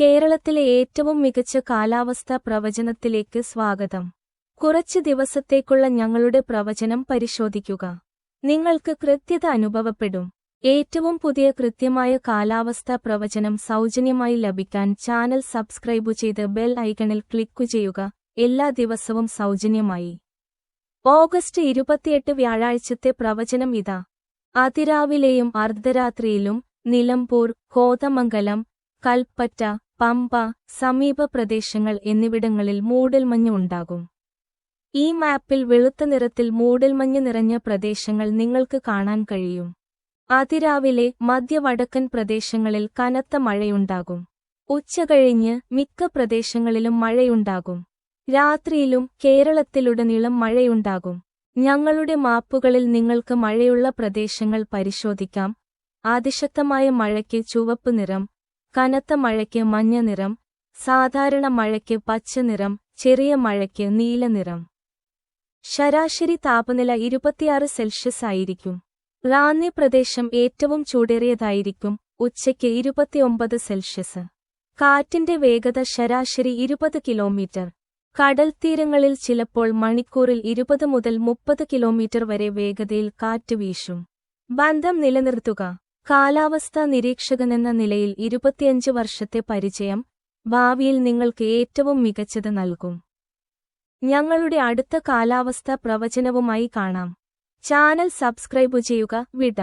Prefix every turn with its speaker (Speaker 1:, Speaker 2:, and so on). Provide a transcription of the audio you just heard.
Speaker 1: കേരളത്തിലെ ഏറ്റവും മികച്ച കാലാവസ്ഥാ പ്രവചനത്തിലേക്ക് സ്വാഗതം. കുറച്ച് ദിവസത്തേക്കുള്ള ഞങ്ങളുടെ പ്രവചനം പരിശോധിക്കുക. നിങ്ങൾക്ക് കൃത്യത അനുഭവപ്പെടും. ഏറ്റവും പുതിയ കൃത്യമായ കാലാവസ്ഥാ പ്രവചനം സൗജന്യമായി ലഭിക്കാൻ ചാനൽ സബ്സ്ക്രൈബ് ചെയ്ത് ബെൽ ഐക്കണിൽ ക്ലിക്കു ചെയ്യുക. എല്ലാ ദിവസവും സൗജന്യമായി. ഓഗസ്റ്റ് ഇരുപത്തിയെട്ട് വ്യാഴാഴ്ചത്തെ പ്രവചനം ഇതാ. അതിരാവിലെയും അർദ്ധരാത്രിയിലും നിലമ്പൂർ കോതമംഗലം കൽപ്പറ്റ പമ്പ സമീപ പ്രദേശങ്ങൾ എന്നിവിടങ്ങളിൽ മൂടൽമഞ്ഞ് ഉണ്ടാകും. ഈ മാപ്പിൽ വെളുത്ത നിറത്തിൽ മൂടൽമഞ്ഞ് നിറഞ്ഞ പ്രദേശങ്ങൾ നിങ്ങൾക്ക് കാണാൻ കഴിയും. അതിരാവിലെ മധ്യവടക്കൻ പ്രദേശങ്ങളിൽ കനത്ത മഴയുണ്ടാകും. ഉച്ചകഴിഞ്ഞ് മിക്ക പ്രദേശങ്ങളിലും മഴയുണ്ടാകും. രാത്രിയിലും കേരളത്തിലുടനീളം മഴയുണ്ടാകും. ഞങ്ങളുടെ മാപ്പുകളിൽ നിങ്ങൾക്ക് മഴയുള്ള പ്രദേശങ്ങൾ പരിശോധിക്കാം. അതിശക്തമായ മഴയ്ക്ക് ചുവപ്പ് നിറം കനത്ത മഴയ്ക്ക് മഞ്ഞ നിറം സാധാരണ മഴയ്ക്ക് പച്ച നിറം ചെറിയ മഴയ്ക്ക് നീല നിറം. ശരാശരി താപനില ഇരുപത്തിയാറ് സെൽഷ്യസ് ആയിരിക്കും. റാന്നി പ്രദേശം ഏറ്റവും ചൂടേറിയതായിരിക്കും ഉച്ചയ്ക്ക് ഇരുപത്തിയൊമ്പത് സെൽഷ്യസ്. കാറ്റിന്റെ വേഗത ശരാശരി ഇരുപത് കിലോമീറ്റർ. കടൽ തീരങ്ങളിൽ ചിലപ്പോൾ മണിക്കൂറിൽ ഇരുപത് മുതൽ മുപ്പത് കിലോമീറ്റർ വരെ വേഗതയിൽ കാറ്റ് വീശും. ബന്ധം നിലനിർത്തുക. കാലാവസ്ഥാ നിരീക്ഷകനെന്ന നിലയിൽ ഇരുപത്തിയഞ്ച് വർഷത്തെ പരിചയം ഭാവിയിൽ നിങ്ങൾക്ക് ഏറ്റവും മികച്ചത് നൽകും. ഞങ്ങളുടെ അടുത്ത കാലാവസ്ഥാ പ്രവചനവുമായി കാണാം. ചാനൽ സബ്സ്ക്രൈബ് ചെയ്യുക വിട.